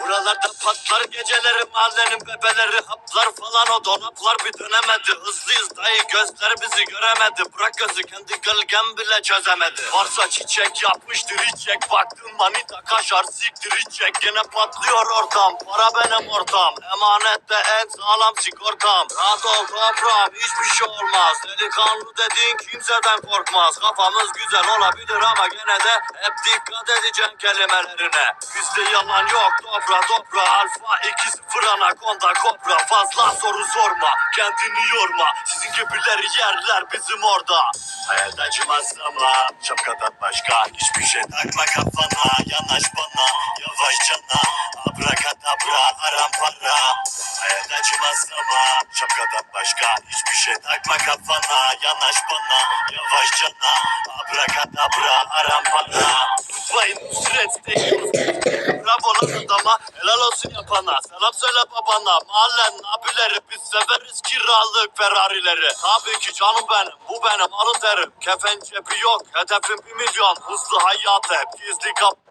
Yerlerde patlar geceleri mahallenin bebeleri Haplar falan o dolaplar bir dönemedi. Hızlıyız dayı gözler bizi göremedi. Bırak gözü kendi gölgem bile çözemedi. Varsa çiçek yapmıştır içecek Baktın manita kaşar siktir içecek Gene patlıyor ortam para benim ortam. Emanette en sağlam sigortam. Rahat ol toprağım hiçbir şey olmaz. Delikanlı dediğin kimseden korkmaz. Kafamız güzel olabilir ama gene de Hep dikkat edeceksin kelimelerine. Bizde yalan yok dobra dobra Alfa 2-0 anakonda kobra Fazla soru sorma kendini yorma. Sizin gibileri yerler bizim orada. Hayat acımaz ama Şapkadan başka hiçbir şey takma kafana. Yanaş bana yavaş cana. Abrakadabra aram para Hayat acımaz ama Şapkadan başka hiçbir şey takma kafana. Yanaş bana yavaş cana. Abrakadabra aram para Tutmayın üstüne Bravo lan adama helal olsun yapana. Selam söyle babana. Mahallenin abileri Biz severiz kiralık Ferrari'leri. Tabii ki canım benim bu benim alın derim. Kefen cebi yok hedefim bir milyon. Hızlı hayat hep gizli kap